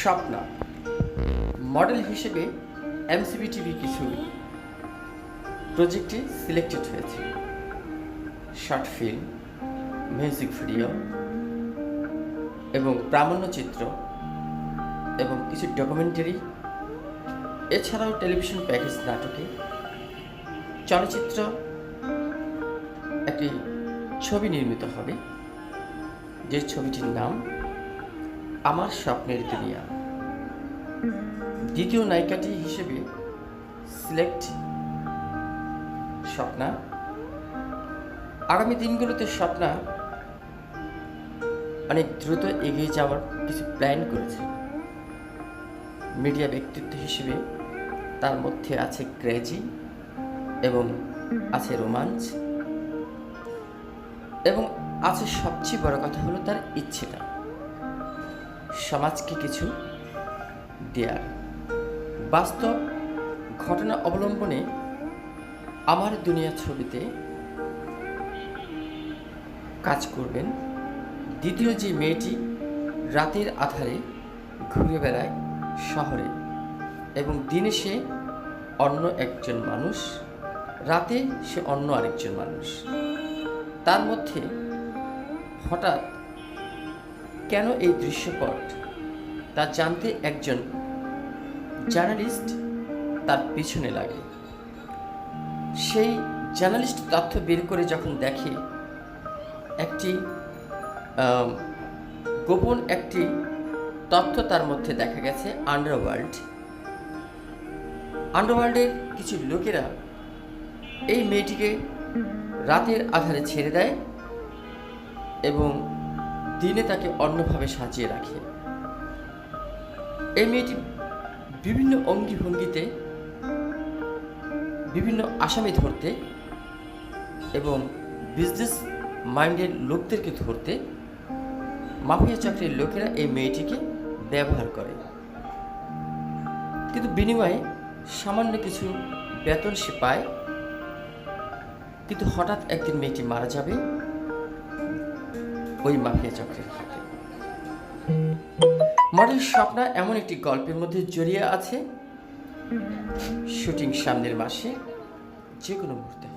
Swapna. Model হিসেবে MCB TV কিছু প্রজেক্টে সিলেক্টেড হয়েছে। শর্ট ফিল্ম মিউজিক ভিডিও এবং প্রামাণ্যচিত্র এবং কিছু ডকুমেন্টারি এছাড়াও টেলিভিশন প্যাকেজ নাটকে চলচ্চিত্র একটি ছবি নির্মিত হবে। যে ছবিটির নাম আমার স্বপ্নের দুনিয়া। দ্বিতীয় নায়িকাটি হিসেবে সিলেক্ট স্বপ্না। আগামী দিনগুলোতে স্বপ্না অনেক দ্রুত এগিয়ে যাওয়ার কিছু প্ল্যান করেছে। মিডিয়া ব্যক্তিত্ব হিসেবে তার মধ্যে আছে ক্রেজি এবং আছে রোমাঞ্চ এবং আছে সবচেয়ে বড় কথা হলো তার ইচ্ছেটা। সমাজকে কিছু দেয়ার। বাস্তব ঘটনা অবলম্বনে আমার দুনিয়া ছবিতে কাজ করবেন দ্বিতীয় যে মেয়েটি রাতের আধারে ঘুরে বেড়ায় শহরে এবং দিনে সে অন্য একজন মানুষ, রাতে সে অন্য আরেকজন মানুষ। তার মধ্যে হঠাৎ কেন এই দৃশ্যপট তা জানতে একজন জার্নালিস্ট তার পিছনে লাগে। সেই জার্নালিস্ট তথ্য বের করে যখন দেখে, একটি গোপন একটি তথ্য তার মধ্যে দেখা গেছে আন্ডারওয়ার্ল্ড আন্ডারওয়ার্ল্ডের কিছু লোকেরা এই মেয়েটিকে রাতের আধারে ছেড়ে দেয় এবং দিনে তাকে অন্যভাবে সাজিয়ে রাখে। এই মেয়েটি বিভিন্ন অঙ্গি ভঙ্গিতে বিভিন্ন আসামি ধরতে এবং বিজনেস মাইন্ডের লোকদেরকে ধরতে মাফিয়া চক্রের লোকেরা এই মেয়েটিকে ব্যবহার করে। কিন্তু বিনিময়ে সামান্য কিছু বেতন সে পায়। কিন্তু হঠাৎ একদিন মেয়েটি মারা যাবে ওই মাফিয়া চক্রের হাতে। মডেল স্বপ্না এমন একটি গল্পের মধ্যে জড়িয়ে আছে। শুটিং সামনের মাসে যে কোনো মুহূর্তে।